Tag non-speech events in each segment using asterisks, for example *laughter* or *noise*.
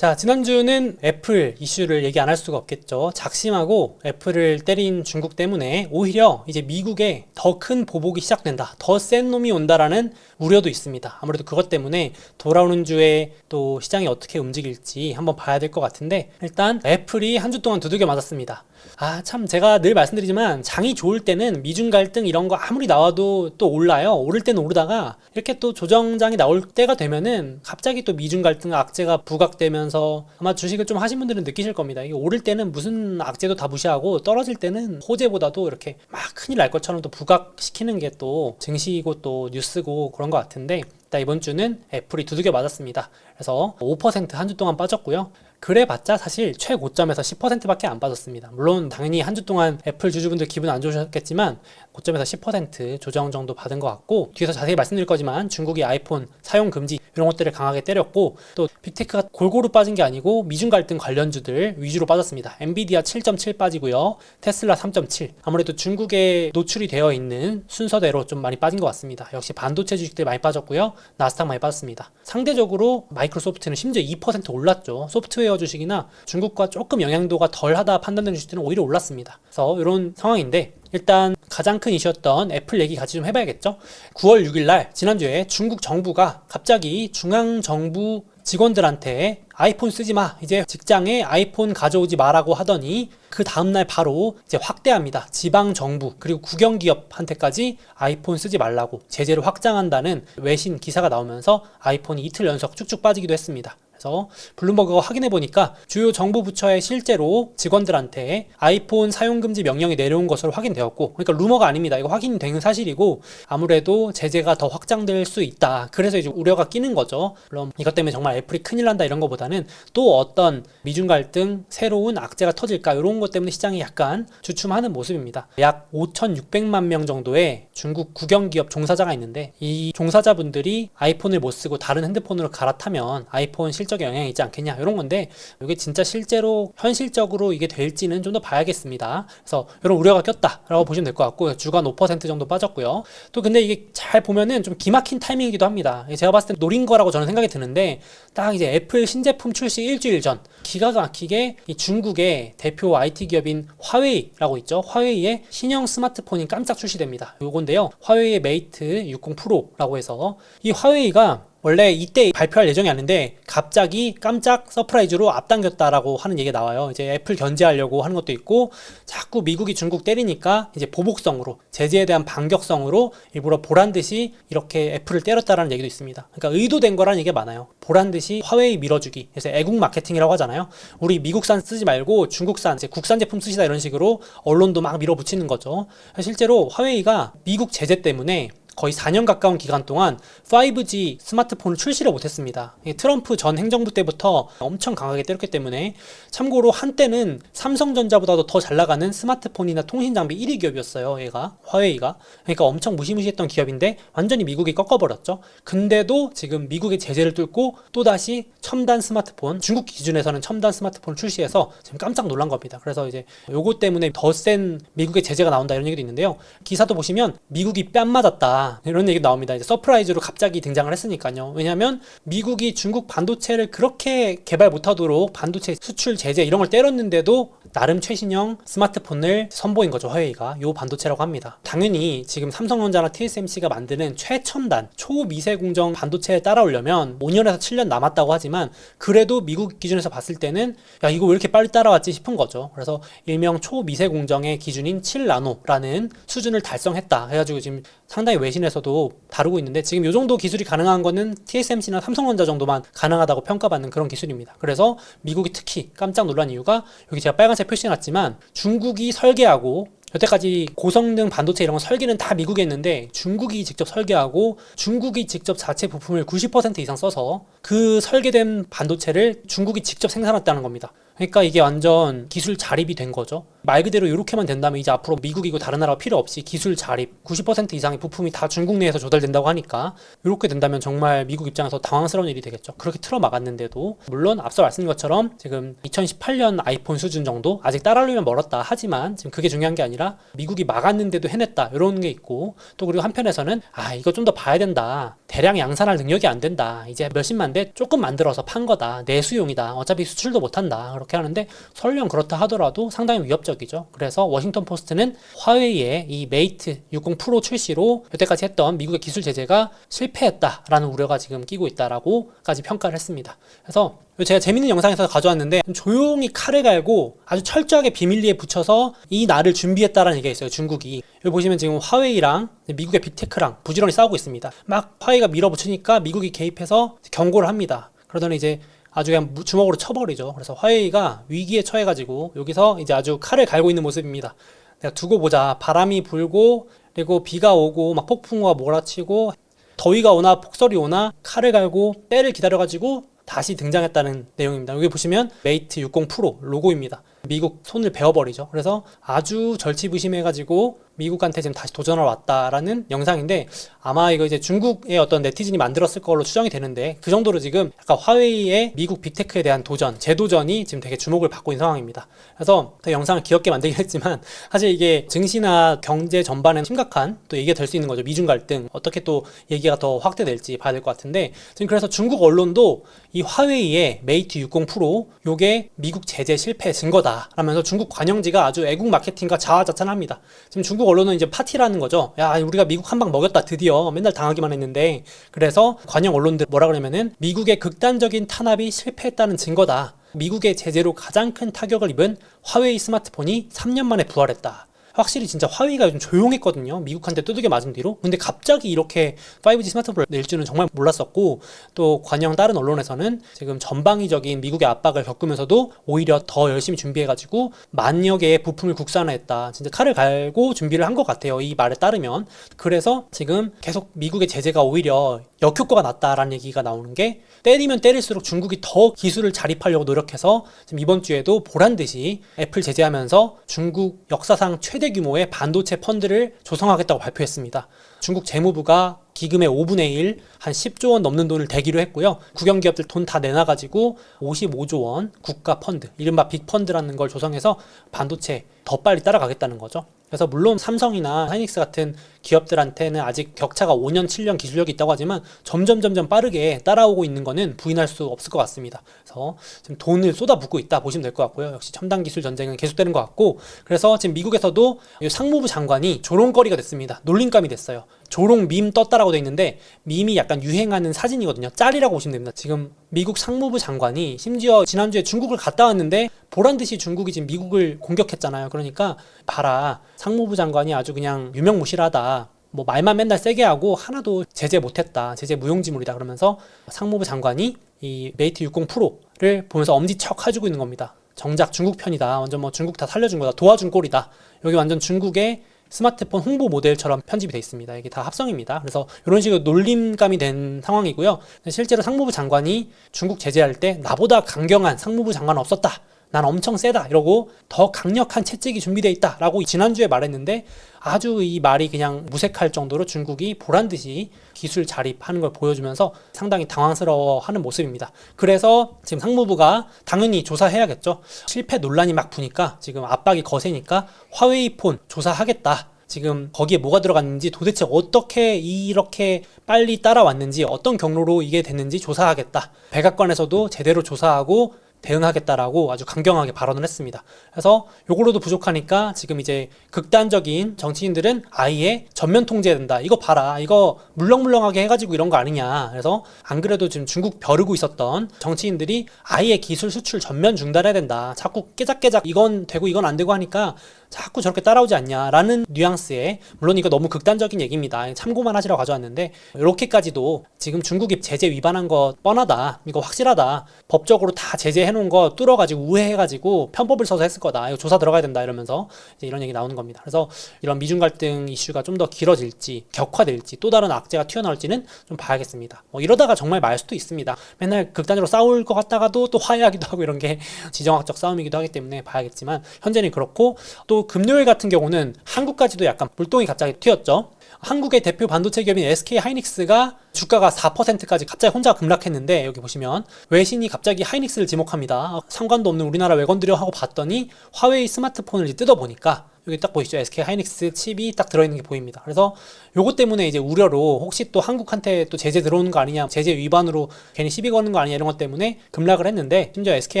자, 지난주는 애플 이슈를 얘기 안 할 수가 없겠죠. 작심하고 애플을 때린 중국 때문에 오히려 이제 미국에 더 큰 보복이 시작된다. 더 센 놈이 온다라는 우려도 있습니다. 아무래도 그것 때문에 돌아오는 주에 또 시장이 어떻게 움직일지 한번 봐야 될 것 같은데 일단 애플이 한 주 동안 두들겨 맞았습니다. 아, 참 제가 늘 말씀드리지만 장이 좋을 때는 미중 갈등 이런 거 아무리 나와도 또 올라요. 오를 때는 오르다가 이렇게 또 조정장이 나올 때가 되면은 갑자기 또 미중 갈등 악재가 부각되면 서 아마 주식을 좀 하신 분들은 느끼실 겁니다. 이게 오를 때는 무슨 악재도 다 무시하고 떨어질 때는 호재보다도 이렇게 막 큰일 날 것처럼 또 부각시키는 게 또 증시고 또 뉴스고 그런 것 같은데 일단 이번 주는 애플이 두들겨 맞았습니다. 그래서 5%한 주 동안 빠졌고요. 그래봤자 사실 최고점에서 10%밖에 안 빠졌습니다. 물론 당연히 한 주 동안 애플 주주분들 기분 안 좋으셨겠지만 고점에서 10% 조정 정도 받은 것 같고 뒤에서 자세히 말씀드릴 거지만 중국이 아이폰 사용 금지 이런 것들을 강하게 때렸고 또 빅테크가 골고루 빠진 게 아니고 미중 갈등 관련주들 위주로 빠졌습니다. 엔비디아 7.7 빠지고요. 테슬라 3.7 아무래도 중국에 노출이 되어 있는 순서대로 좀 많이 빠진 것 같습니다. 역시 반도체 주식들 많이 빠졌고요. 나스닥 많이 빠졌습니다. 상대적으로 마이크로소프트는 심지어 2% 올랐죠. 소프트웨어 주식이나 중국과 조금 영향도가 덜하다 판단되는 주식들은 오히려 올랐습니다. 그래서 이런 상황인데 일단 가장 큰 이슈였던 애플 얘기 같이 좀 해봐야겠죠. 9월 6일 날 지난주에 중국 정부가 갑자기 중앙 정부 직원들한테 아이폰 쓰지 마. 이제 직장에 아이폰 가져오지 마라고 하더니 그 다음날 바로 이제 확대합니다. 지방 정부 그리고 국영 기업한테까지 아이폰 쓰지 말라고 제재를 확장한다는 외신 기사가 나오면서 아이폰이 이틀 연속 쭉쭉 빠지기도 했습니다. 그래서 블룸버그가 확인해 보니까 주요 정부 부처에 실제로 직원들한테 아이폰 사용 금지 명령이 내려온 것으로 확인되었고 그러니까 루머가 아닙니다. 이거 확인된 사실이고 아무래도 제재가 더 확장될 수 있다. 그래서 이제 우려가 끼는 거죠. 물론 이것 때문에 정말 애플이 큰일 난다 이런 것보다는 또 어떤 미중 갈등 새로운 악재가 터질까 이런 것 때문에 시장이 약간 주춤하는 모습입니다. 약 5,600만 명 정도의 중국 국영 기업 종사자가 있는데 이 종사자분들이 아이폰을 못 쓰고 다른 핸드폰으로 갈아타면 아이폰 실 실질적인 영향이 있지 않겠냐 이런 건데 이게 진짜 실제로 현실적으로 이게 될지는 좀 더 봐야겠습니다. 그래서 이런 우려가 꼈다라고 보시면 될 것 같고 주간 5% 정도 빠졌고요. 또 근데 이게 잘 보면은 좀 기막힌 타이밍이기도 합니다. 제가 봤을 때 노린 거라고 저는 생각이 드는데 딱 이제 애플 신제품 출시 일주일 전 기가 막히게 이 중국의 대표 IT 기업인 화웨이라고 있죠. 화웨이의 신형 스마트폰이 깜짝 출시됩니다. 요건데요. 화웨이의 메이트 60 프로라고 해서 이 화웨이가 원래 이때 발표할 예정이었는데 갑자기 깜짝 서프라이즈로 앞당겼다라고 하는 얘기가 나와요. 이제 애플 견제하려고 하는 것도 있고 자꾸 미국이 중국 때리니까 이제 보복성으로 제재에 대한 반격성으로 일부러 보란 듯이 이렇게 애플을 때렸다라는 얘기도 있습니다. 그러니까 의도된 거라는 얘기가 많아요. 보란 듯이 화웨이 밀어주기. 그래서 애국 마케팅이라고 하잖아요. 우리 미국산 쓰지 말고 중국산 이제 국산 제품 쓰시다 이런 식으로 언론도 막 밀어붙이는 거죠. 실제로 화웨이가 미국 제재 때문에 거의 4년 가까운 기간 동안 5G 스마트폰을 출시를 못했습니다. 트럼프 전 행정부 때부터 엄청 강하게 때렸기 때문에 참고로 한때는 삼성전자보다도 더 잘 나가는 스마트폰이나 통신 장비 1위 기업이었어요. 얘가 화웨이가 그러니까 엄청 무시무시했던 기업인데 완전히 미국이 꺾어버렸죠. 근데도 지금 미국의 제재를 뚫고 또 다시 첨단 스마트폰 중국 기준에서는 첨단 스마트폰을 출시해서 지금 깜짝 놀란 겁니다. 그래서 이제 요거 때문에 더 센 미국의 제재가 나온다 이런 얘기도 있는데요. 기사도 보시면 미국이 뺨 맞았다. 이런 얘기 나옵니다. 이제 서프라이즈로 갑자기 등장을 했으니까요. 왜냐하면 미국이 중국 반도체를 그렇게 개발 못하도록 반도체 수출 제재 이런 걸 때렸는데도 나름 최신형 스마트폰을 선보인 거죠 화웨이가 요 반도체라고 합니다. 당연히 지금 삼성전자나 TSMC가 만드는 최첨단 초미세 공정 반도체에 따라오려면 5년에서 7년 남았다고 하지만 그래도 미국 기준에서 봤을 때는 야 이거 왜 이렇게 빨리 따라왔지 싶은 거죠. 그래서 일명 초미세 공정의 기준인 7나노라는 수준을 달성했다 해가지고 지금 상당히 외신에서도 다루고 있는데 지금 이 정도 기술이 가능한 거는 TSMC나 삼성전자 정도만 가능하다고 평가받는 그런 기술입니다. 그래서 미국이 특히 깜짝 놀란 이유가 여기 제가 빨간색 표시해놨지만 중국이 설계하고 여태까지 고성능 반도체 이런 거 설계는 다 미국에 있는데 중국이 직접 설계하고 중국이 직접 자체 부품을 90% 이상 써서 그 설계된 반도체를 중국이 직접 생산했다는 겁니다. 그러니까 이게 완전 기술 자립이 된 거죠. 말 그대로 이렇게만 된다면 이제 앞으로 미국이고 다른 나라 필요 없이 기술 자립 90% 이상의 부품이 다 중국 내에서 조달된다고 하니까 이렇게 된다면 정말 미국 입장에서 당황스러운 일이 되겠죠. 그렇게 틀어 막았는데도 물론 앞서 말씀드린 것처럼 지금 2018년 아이폰 수준 정도 아직 따라오려면 멀었다 하지만 지금 그게 중요한 게 아니라 미국이 막았는데도 해냈다 이런 게 있고 또 그리고 한편에서는 아 이거 좀 더 봐야 된다 대량 양산할 능력이 안 된다. 이제 몇십만 대 조금 만들어서 판 거다. 내수용이다. 어차피 수출도 못 한다. 그렇게 하는데 설령 그렇다 하더라도 상당히 위협적이죠. 그래서 워싱턴 포스트는 화웨이의 이 메이트 60 프로 출시로 여태까지 했던 미국의 기술 제재가 실패했다라는 우려가 지금 끼고 있다라고까지 평가를 했습니다. 그래서 제가 재밌는 영상에서 가져왔는데 좀 조용히 칼을 갈고 아주 철저하게 비밀리에 붙여서 이 날을 준비했다라는 얘기가 있어요. 중국이. 여기 보시면 지금 화웨이랑 미국의 빅테크랑 부지런히 싸우고 있습니다. 막 화웨이가 밀어붙이니까 미국이 개입해서 경고를 합니다. 그러더니 이제 아주 그냥 무- 주먹으로 쳐버리죠. 그래서 화웨이가 위기에 처해가지고 여기서 이제 아주 칼을 갈고 있는 모습입니다. 내가 두고 보자. 바람이 불고 그리고 비가 오고 막 폭풍우가 몰아치고 더위가 오나 폭설이 오나 칼을 갈고 때를 기다려가지고 다시 등장했다는 내용입니다. 여기 보시면 메이트 60 프로 로고입니다. 미국 손을 베어버리죠. 그래서 아주 절치부심해가지고 미국한테 지금 다시 도전하러 왔다라는 영상인데 아마 이거 이제 중국의 어떤 네티즌이 만들었을 걸로 추정이 되는데 그 정도로 지금 약간 화웨이의 미국 빅테크에 대한 도전, 재도전이 지금 되게 주목을 받고 있는 상황입니다. 그래서 그 영상을 귀엽게 *laughs* 만들긴 했지만 사실 이게 증시나 경제 전반에 심각한 또 얘기가 될 수 있는 거죠. 미중 갈등 어떻게 또 얘기가 더 확대될지 봐야 될 것 같은데 지금 그래서 중국 언론도 이 화웨이의 메이트 60 프로 요게 미국 제재 실패 증거다 라면서 중국 관영지가 아주 애국 마케팅과 자화자찬합니다. 지금 중국 언론은 이제 파티라는 거죠. 야 우리가 미국 한 방 먹였다 드디어 맨날 당하기만 했는데 그래서 관영 언론들 뭐라 그러냐면은 미국의 극단적인 탄압이 실패했다는 증거다. 미국의 제재로 가장 큰 타격을 입은 화웨이 스마트폰이 3년 만에 부활했다. 확실히 진짜 화웨이가 요즘 조용했거든요. 미국한테 두들겨 맞은 뒤로. 근데 갑자기 이렇게 5G 스마트폰을 낼 줄은 정말 몰랐었고 또 관영 다른 언론에서는 지금 전방위적인 미국의 압박을 겪으면서도 오히려 더 열심히 준비해가지고 만여 개의 부품을 국산화했다. 진짜 칼을 갈고 준비를 한 것 같아요. 이 말에 따르면. 그래서 지금 계속 미국의 제재가 오히려 역효과가 났다라는 얘기가 나오는 게 때리면 때릴수록 중국이 더 기술을 자립하려고 노력해서 지금 이번 주에도 보란 듯이 애플 제재하면서 중국 역사상 최대 규모의 반도체 펀드를 조성하겠다고 발표했습니다. 중국 재무부가 기금의 5분의 1, 한 10조 원 넘는 돈을 대기로 했고요. 국영 기업들 돈 다 내놔가지고 55조 원 국가 펀드, 이른바 빅펀드라는 걸 조성해서 반도체 더 빨리 따라가겠다는 거죠. 그래서 물론 삼성이나 하이닉스 같은 기업들한테는 아직 격차가 5년, 7년 기술력이 있다고 하지만 점점 점점 빠르게 따라오고 있는 거는 부인할 수 없을 것 같습니다. 그래서 지금 돈을 쏟아붓고 있다 보시면 될 것 같고요. 역시 첨단 기술 전쟁은 계속되는 것 같고 그래서 지금 미국에서도 이 상무부 장관이 조롱거리가 됐습니다. 놀림감이 됐어요. 조롱 밈 떴다라고 돼 있는데 밈이 약간 유행하는 사진이거든요. 짤이라고 보시면 됩니다. 지금 미국 상무부 장관이 심지어 지난주에 중국을 갔다 왔는데 보란 듯이 중국이 지금 미국을 공격했잖아요. 그러니까 봐라 상무부 장관이 아주 그냥 유명무실하다. 뭐 말만 맨날 세게 하고 하나도 제재 못했다. 제재 무용지물이다. 그러면서 상무부 장관이 이 메이트 60 프로를 보면서 엄지척 해주고 있는 겁니다. 정작 중국 편이다. 완전 뭐 중국 다 살려준 거다. 도와준 꼴이다. 여기 완전 중국의 스마트폰 홍보 모델처럼 편집이 돼 있습니다. 이게 다 합성입니다. 그래서 이런 식으로 놀림감이 된 상황이고요. 실제로 상무부 장관이 중국 제재할 때 나보다 강경한 상무부 장관 없었다. 난 엄청 세다 이러고 더 강력한 채찍이 준비돼 있다라고 지난주에 말했는데 아주 이 말이 그냥 무색할 정도로 중국이 보란 듯이 기술 자립하는 걸 보여주면서 상당히 당황스러워하는 모습입니다. 그래서 지금 상무부가 당연히 조사해야겠죠. 실패 논란이 막 부니까 지금 압박이 거세니까 화웨이 폰 조사하겠다. 지금 거기에 뭐가 들어갔는지 도대체 어떻게 이렇게 빨리 따라왔는지 어떤 경로로 이게 됐는지 조사하겠다. 백악관에서도 제대로 조사하고 대응하겠다라고 아주 강경하게 발언을 했습니다. 그래서 요걸로도 부족하니까 지금 이제 극단적인 정치인들은 아예 전면 통제해야 된다. 이거 봐라. 이거 물렁물렁하게 해가지고 이런 거 아니냐. 그래서 안 그래도 지금 중국 벼르고 있었던 정치인들이 아예 기술 수출 전면 중단해야 된다. 자꾸 깨작깨작 이건 되고 이건 안 되고 하니까 자꾸 저렇게 따라오지 않냐라는 뉘앙스의 물론 이거 너무 극단적인 얘기입니다. 참고만 하시라고 가져왔는데 이렇게까지도 지금 중국이 제재 위반한 거 뻔하다. 이거 확실하다. 법적으로 다 제재해 놓은 거 뚫어가지고 우회해가지고 편법을 써서 했을 거다. 이거 조사 들어가야 된다 이러면서 이제 이런 얘기 나오는 겁니다. 그래서 이런 미중 갈등 이슈가 좀 더 길어질지 격화될지 또 다른 악재가 튀어나올지는 좀 봐야겠습니다. 뭐 이러다가 정말 말 수도 있습니다. 맨날 극단적으로 싸울 것 같다가도 또 화해하기도 하고 이런 게 *laughs* 지정학적 싸움이기도 하기 때문에 봐야겠지만 현재는 그렇고 또 금요일 같은 경우는 한국까지도 약간 불똥이 갑자기 튀었죠. 한국의 대표 반도체 기업인 SK 하이닉스가 주가가 4%까지 갑자기 혼자 급락했는데 여기 보시면 외신이 갑자기 하이닉스를 지목합니다. 상관도 없는 우리나라 외건들여 하고 봤더니 화웨이 스마트폰을 뜯어보니까 여기 딱 보이시죠? SK 하이닉스 칩이 딱 들어있는 게 보입니다. 그래서 요것 때문에 이제 우려로 혹시 또 한국한테 또 제재 들어오는 거 아니냐, 제재 위반으로 괜히 시비 거는 거 아니냐 이런 것 때문에 급락을 했는데 심지어 SK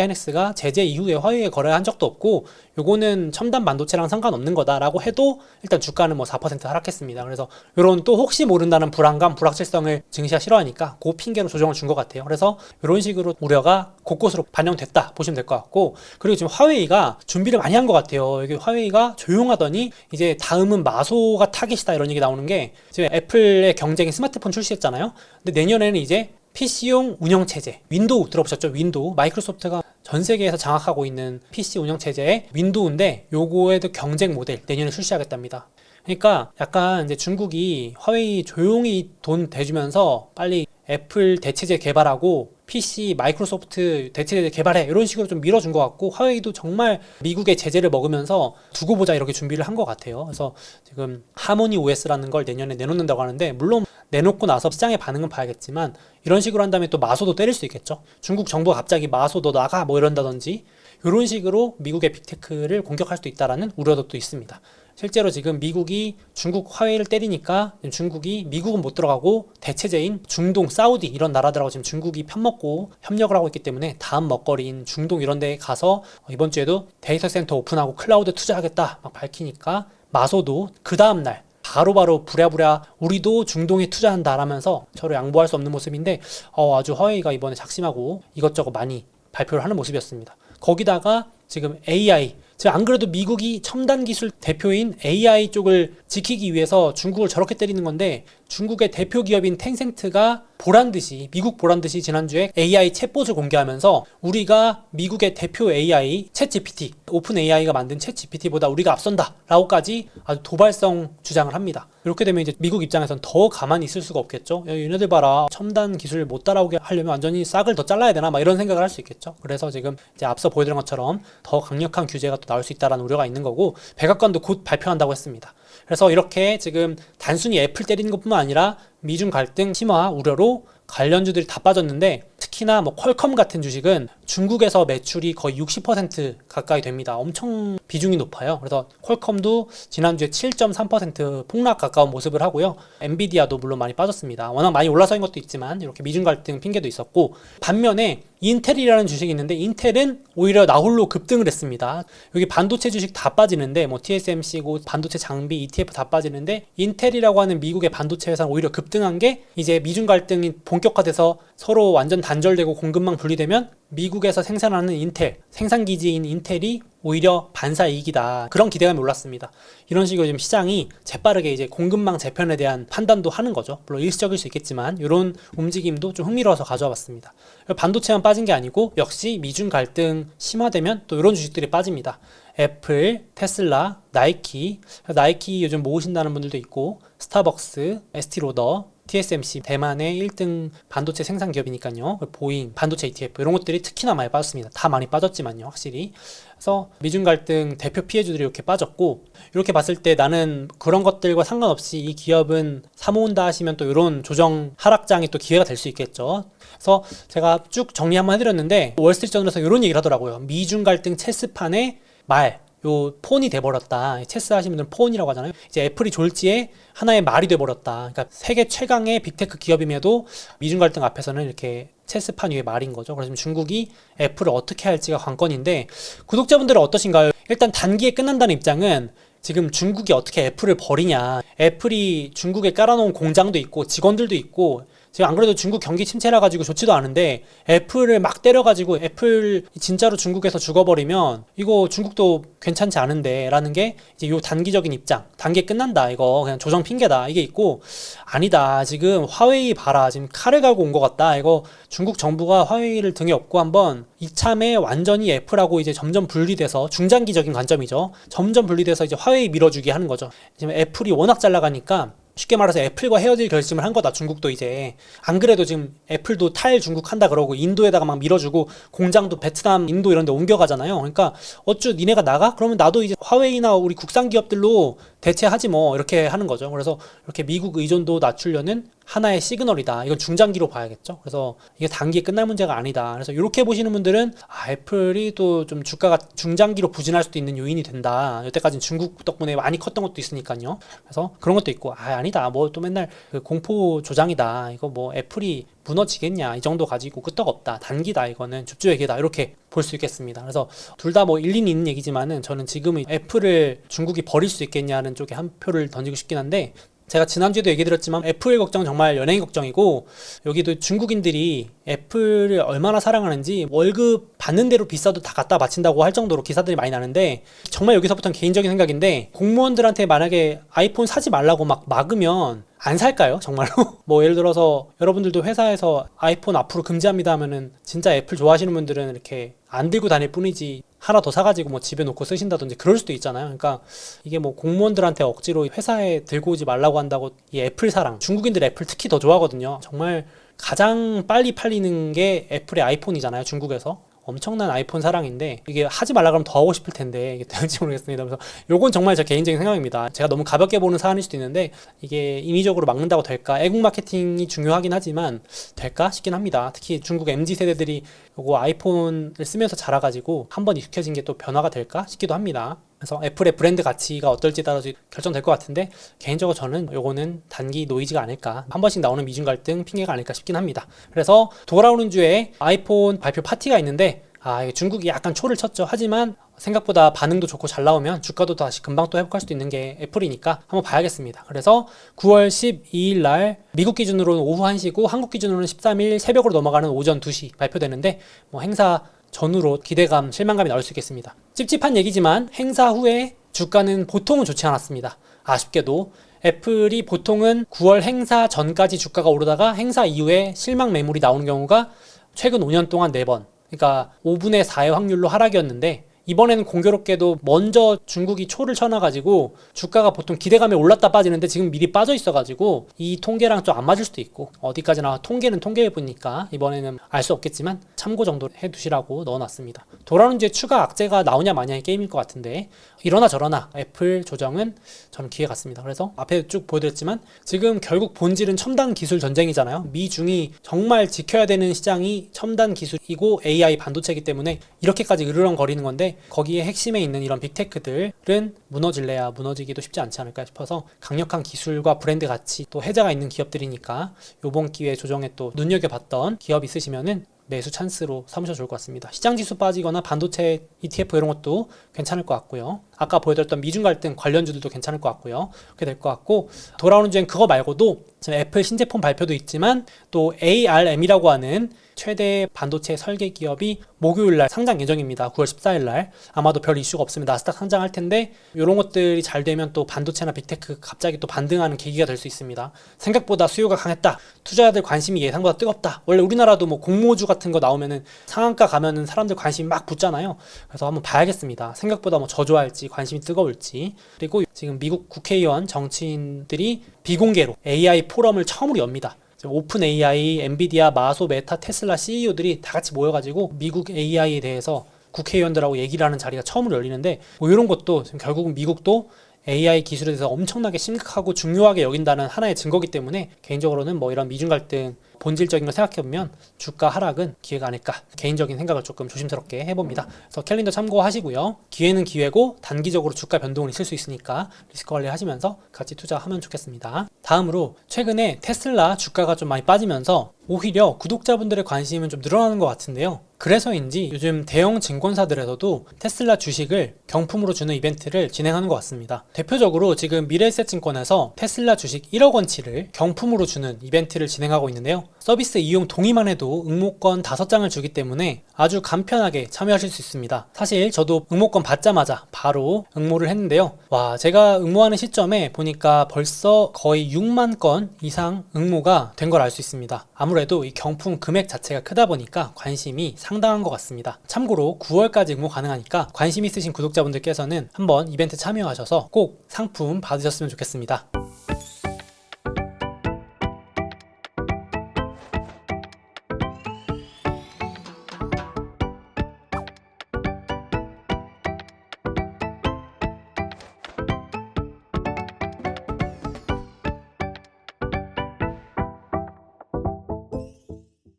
하이닉스가 제재 이후에 화웨이에 거래한 적도 없고 요거는 첨단 반도체랑 상관없는 거다라고 해도 일단 주가는 뭐 4% 하락했습니다. 그래서 요런 또 혹시 모른다는 불안감, 불확실성을 증시가 싫어하니까 그 핑계로 조정을 준 것 같아요. 그래서 이런 식으로 우려가 곳곳으로 반영됐다 보시면 될 것 같고 그리고 지금 화웨이가 준비를 많이 한 것 같아요. 여기 화웨이가 조용하더니 이제 다음은 마소가 타깃이다 이런 얘기 나오는 게 지금 애플의 경쟁이 스마트폰 출시했잖아요. 근데 내년에는 이제 PC용 운영 체제, 윈도우 들어보셨죠? 윈도우. 마이크로소프트가 전 세계에서 장악하고 있는 PC 운영 체제의 윈도우인데 요거에도 경쟁 모델 내년에 출시하겠답니다. 그러니까 약간 이제 중국이 화웨이 조용히 돈 대주면서 빨리 애플 대체제 개발하고 PC 마이크로소프트 대체제 개발해 이런 식으로 좀 밀어준 것 같고 화웨이도 정말 미국의 제재를 먹으면서 두고 보자 이렇게 준비를 한 것 같아요. 그래서 지금 하모니 OS라는 걸 내년에 내놓는다고 하는데 물론 내놓고 나서 시장의 반응은 봐야겠지만 이런 식으로 한 다음에 또 마소도 때릴 수 있겠죠. 중국 정부가 갑자기 마소 너 나가 뭐 이런다든지 이런 식으로 미국의 빅테크를 공격할 수도 있다라는 우려도 또 있습니다. 실제로 지금 미국이 중국 화웨이를 때리니까 중국이 미국은 못 들어가고 대체제인 중동, 사우디 이런 나라들하고 지금 중국이 편먹고 협력을 하고 있기 때문에 다음 먹거리인 중동 이런 데에 가서 이번 주에도 데이터 센터 오픈하고 클라우드 투자하겠다 막 밝히니까 마소도 그 다음 날 바로바로 부랴부랴 우리도 중동에 투자한다라면서 서로 양보할 수 없는 모습인데 어, 아주 화웨이가 이번에 작심하고 이것저것 많이 발표를 하는 모습이었습니다. 거기다가 지금 AI 지금 안 그래도 미국이 첨단 기술 대표인 AI 쪽을 지키기 위해서 중국을 저렇게 때리는 건데 중국의 대표 기업인 텐센트가 보란 듯이 미국 보란 듯이 지난주에 AI 챗봇을 공개하면서 우리가 미국의 대표 AI 챗 GPT 오픈 AI가 만든 챗 GPT보다 우리가 앞선다라고까지 아주 도발성 주장을 합니다. 이렇게 되면 이제 미국 입장에선 더 가만히 있을 수가 없겠죠. 야, 얘네들 봐라 첨단 기술 못 따라오게 하려면 완전히 싹을 더 잘라야 되나 막 이런 생각을 할 수 있겠죠. 그래서 지금 이제 앞서 보여드린 것처럼 더 강력한 규제가 또 나올 수 있다라는 우려가 있는 거고 백악관도 곧 발표한다고 했습니다. 그래서 이렇게 지금 단순히 애플 때리는 것뿐만 아니라 미중 갈등 심화 우려로 관련주들이 다 빠졌는데 특히나 뭐 퀄컴 같은 주식은 중국에서 매출이 거의 60% 가까이 됩니다. 엄청 비중이 높아요. 그래서 퀄컴도 지난주에 7.3% 폭락 가까운 모습을 하고요. 엔비디아도 물론 많이 빠졌습니다. 워낙 많이 올라서인 것도 있지만 이렇게 미중 갈등 핑계도 있었고 반면에 인텔이라는 주식이 있는데 인텔은 오히려 나홀로 급등을 했습니다. 여기 반도체 주식 다 빠지는데 뭐 TSMC고 반도체 장비 ETF 다 빠지는데 인텔이라고 하는 미국의 반도체 회사는 오히려 급등한 게 이제 미중 갈등이 본격화돼서 서로 완전 단절되고 공급망 분리되면 미국에서 생산하는 인텔, 생산 기지인 인텔이 오히려 반사 이익이다. 그런 기대감이 올랐습니다. 이런 식으로 지금 시장이 재빠르게 이제 공급망 재편에 대한 판단도 하는 거죠. 물론 일시적일 수 있겠지만 이런 움직임도 좀 흥미로워서 가져와 봤습니다. 반도체만 빠진 게 아니고 역시 미중 갈등 심화되면 또 이런 주식들이 빠집니다. 애플, 테슬라, 나이키, 나이키 요즘 모으신다는 분들도 있고 스타벅스, 에스티로더, TSMC 대만의 1등 반도체 생산 기업이니까요. 보잉, 반도체 ETF 이런 것들이 특히나 많이 빠졌습니다. 다 많이 빠졌지만요, 확실히. 그래서 미중 갈등 대표 피해주들이 이렇게 빠졌고 이렇게 봤을 때 나는 그런 것들과 상관없이 이 기업은 사모은다 하시면 또 이런 조정 하락장이 또 기회가 될 수 있겠죠. 그래서 제가 쭉 정리 한번 해드렸는데 월스트리트 저널에서 이런 얘기를 하더라고요. 미중 갈등 체스판의 말. 요 폰이 돼버렸다. 체스 분들은 폰이라고 하잖아요. 이제 애플이 졸지에 하나의 말이 돼버렸다. 그러니까 세계 최강의 빅테크 기업임에도 미중 갈등 앞에서는 이렇게 체스판 위에 말인 거죠. 그래서 중국이 애플을 어떻게 할지가 관건인데 구독자분들은 어떠신가요? 일단 단기에 끝난다는 입장은 지금 중국이 어떻게 애플을 버리냐. 애플이 중국에 깔아놓은 공장도 있고 직원들도 있고 지금 안 그래도 중국 경기 침체라 가지고 좋지도 않은데 애플을 막 때려 가지고 애플 진짜로 중국에서 죽어버리면 이거 중국도 괜찮지 않은데라는 게 이제 요 단기적인 입장. 단계 끝난다 이거. 그냥 조정 핑계다. 이게 있고 아니다. 지금 화웨이 봐라. 지금 칼을 갈고 온 것 같다. 이거 중국 정부가 화웨이를 등에 업고 한번 이참에 완전히 애플하고 이제 점점 분리돼서 중장기적인 관점이죠. 점점 분리돼서 이제 화웨이 밀어주기 하는 거죠. 지금 애플이 워낙 잘 나가니까 쉽게 말해서 애플과 헤어질 결심을 한 거다 중국도 이제. 안 그래도 지금 애플도 탈 중국 한다 그러고 인도에다가 막 밀어주고 공장도 베트남 인도 이런 데 옮겨가잖아요. 그러니까 어쭈 니네가 나가? 그러면 나도 이제 화웨이나 우리 국산 기업들로 대체하지 뭐. 이렇게 하는 거죠. 그래서 이렇게 미국 의존도 낮추려는 하나의 시그널이다. 이건 중장기로 봐야겠죠. 그래서 이게 단기에 끝날 문제가 아니다. 그래서 이렇게 보시는 분들은 아, 애플이 또 좀 주가가 중장기로 부진할 수도 있는 요인이 된다. 여태까지는 중국 덕분에 많이 컸던 것도 있으니까요. 그래서 그런 것도 있고 아, 아니다. 뭐 또 맨날 그 공포 조장이다. 이거 뭐 애플이 무너지겠냐 이 정도 가지고 끄떡 없다 단기다 이거는 줍주얘기다 이렇게 볼 수 있겠습니다 그래서 둘 다 뭐 일리는 있는 얘기지만은 저는 지금은 애플을 중국이 버릴 수 있겠냐는 쪽에 한 표를 던지고 싶긴 한데 제가 지난주에도 얘기 드렸지만 애플 걱정 정말 연예인 걱정이고 여기도 중국인들이 애플을 얼마나 사랑하는지 월급 받는 대로 비싸도 다 갖다 바친다고 할 정도로 기사들이 많이 나는데 정말 여기서부터는 개인적인 생각인데 공무원들한테 만약에 아이폰 사지 말라고 막 막으면 안 살까요? 정말로? *laughs* 뭐 예를 들어서 여러분들도 회사에서 아이폰 앞으로 금지합니다 하면은 진짜 애플 좋아하시는 분들은 이렇게 안 들고 다닐 뿐이지 하나 더 사가지고 뭐 집에 놓고 쓰신다든지 그럴 수도 있잖아요. 그러니까 이게 뭐 공무원들한테 억지로 회사에 들고 오지 말라고 한다고 이 애플 사랑 중국인들 애플 특히 더 좋아하거든요. 정말 가장 빨리 팔리는 게 애플의 아이폰이잖아요. 중국에서. 엄청난 아이폰 사랑인데 이게 하지 말라 그러면 더 하고 싶을 텐데 이게 될지 모르겠습니다. 그래서 요건 정말 제 개인적인 생각입니다. 제가 너무 가볍게 보는 사안일 수도 있는데 이게 인위적으로 막는다고 될까? 애국 마케팅이 중요하긴 하지만 될까 싶긴 합니다. 특히 중국 MZ 세대들이 요거 아이폰을 쓰면서 자라가지고 한번 익숙해진 게 또 변화가 될까 싶기도 합니다. 그래서 애플의 브랜드 가치가 어떨지 따라서 결정될 것 같은데 개인적으로 저는 요거는 단기 노이즈가 아닐까 한 번씩 나오는 미중 갈등 핑계가 아닐까 싶긴 합니다. 그래서 돌아오는 주에 아이폰 발표 파티가 있는데 아 중국이 약간 초를 쳤죠. 하지만 생각보다 반응도 좋고 잘 나오면 주가도 다시 금방 또 회복할 수도 있는 게 애플이니까 한번 봐야겠습니다. 그래서 9월 12일 날 미국 기준으로는 오후 1시고 한국 기준으로는 13일 새벽으로 넘어가는 오전 2시 발표되는데 뭐 행사 전후로 기대감, 실망감이 나올 수 있겠습니다. 찝찝한 얘기지만 행사 후에 주가는 보통은 좋지 않았습니다. 아쉽게도 애플이 보통은 9월 행사 전까지 주가가 오르다가 행사 이후에 실망 매물이 나오는 경우가 최근 5년 동안 4번, 그러니까 5분의 4의 확률로 하락이었는데 이번에는 공교롭게도 먼저 중국이 초를 쳐놔가지고 주가가 보통 기대감에 올랐다 빠지는데 지금 미리 빠져 있어가지고 이 통계랑 좀 안 맞을 수도 있고 어디까지나 통계는 통계해보니까 이번에는 알 수 없겠지만 참고 정도 해두시라고 넣어놨습니다. 돌아오는 주에 추가 악재가 나오냐 마냐의 게임일 것 같은데 이러나 저러나 애플 조정은 저는 기회 같습니다. 그래서 앞에 쭉 보여드렸지만 지금 결국 본질은 첨단 기술 전쟁이잖아요. 미중이 정말 지켜야 되는 시장이 첨단 기술이고 AI 반도체이기 때문에 이렇게까지 으르렁거리는 건데 거기에 핵심에 있는 이런 빅테크들은 무너질래야 무너지기도 쉽지 않지 않을까 싶어서 강력한 기술과 브랜드 가치 또 해자가 있는 기업들이니까 요번 기회에 조정에 또 눈여겨봤던 기업 있으시면은 매수 찬스로 삼으셔도 좋을 것 같습니다. 시장 지수 빠지거나 반도체 ETF 이런 것도 괜찮을 것 같고요. 아까 보여드렸던 미중 갈등 관련주들도 괜찮을 것 같고요. 그렇게 될 것 같고 돌아오는 주엔 그거 말고도 지금 애플 신제품 발표도 있지만 또 ARM이라고 하는 최대 반도체 설계 기업이 목요일 날 상장 예정입니다. 9월 14일 날 아마도 별 이슈가 없으면 나스닥 상장할 텐데 이런 것들이 잘 되면 또 반도체나 빅테크 갑자기 또 반등하는 계기가 될 수 있습니다. 생각보다 수요가 강했다. 투자자들 관심이 예상보다 뜨겁다. 원래 우리나라도 뭐 공모주 같은 거 나오면은 상한가 가면은 사람들 관심이 막 붙잖아요. 그래서 한번 봐야겠습니다. 생각보다 뭐 저조할지 관심이 뜨거울지 그리고 지금 미국 국회의원 정치인들이 비공개로 AI 포럼을 처음으로 엽니다. 오픈 AI, 엔비디아, 마소, 메타, 테슬라 CEO들이 다 같이 모여가지고 미국 AI에 대해서 국회의원들하고 얘기를 하는 자리가 처음으로 열리는데 뭐 이런 것도 지금 결국은 미국도 AI 기술에 대해서 엄청나게 심각하고 중요하게 여긴다는 하나의 증거기 때문에 개인적으로는 뭐 이런 미중 갈등 본질적인 걸 생각해보면 주가 하락은 기회가 아닐까 개인적인 생각을 조금 조심스럽게 해봅니다. 그래서 캘린더 참고하시고요. 기회는 기회고 단기적으로 주가 변동을 있을 수 있으니까 리스크 관리하시면서 같이 투자하면 좋겠습니다. 다음으로 최근에 테슬라 주가가 좀 많이 빠지면서 오히려 구독자분들의 관심은 좀 늘어나는 것 같은데요. 그래서인지 요즘 대형 증권사들에서도 테슬라 주식을 경품으로 주는 이벤트를 진행하는 것 같습니다. 대표적으로 지금 미래에셋증권에서 테슬라 주식 1억 원치를 경품으로 주는 이벤트를 진행하고 있는데요. 서비스 이용 동의만 해도 응모권 5장을 주기 때문에 아주 간편하게 참여하실 수 있습니다. 사실 저도 응모권 받자마자 바로 응모를 했는데요. 와, 제가 응모하는 시점에 보니까 벌써 거의 6만 건 이상 응모가 된 걸 알 수 있습니다. 아무래도 이 경품 금액 자체가 크다 보니까 관심이 상당한 것 같습니다. 참고로 9월까지 응모 가능하니까 관심 있으신 구독자분들께서는 한번 이벤트 참여하셔서 꼭 상품 받으셨으면 좋겠습니다.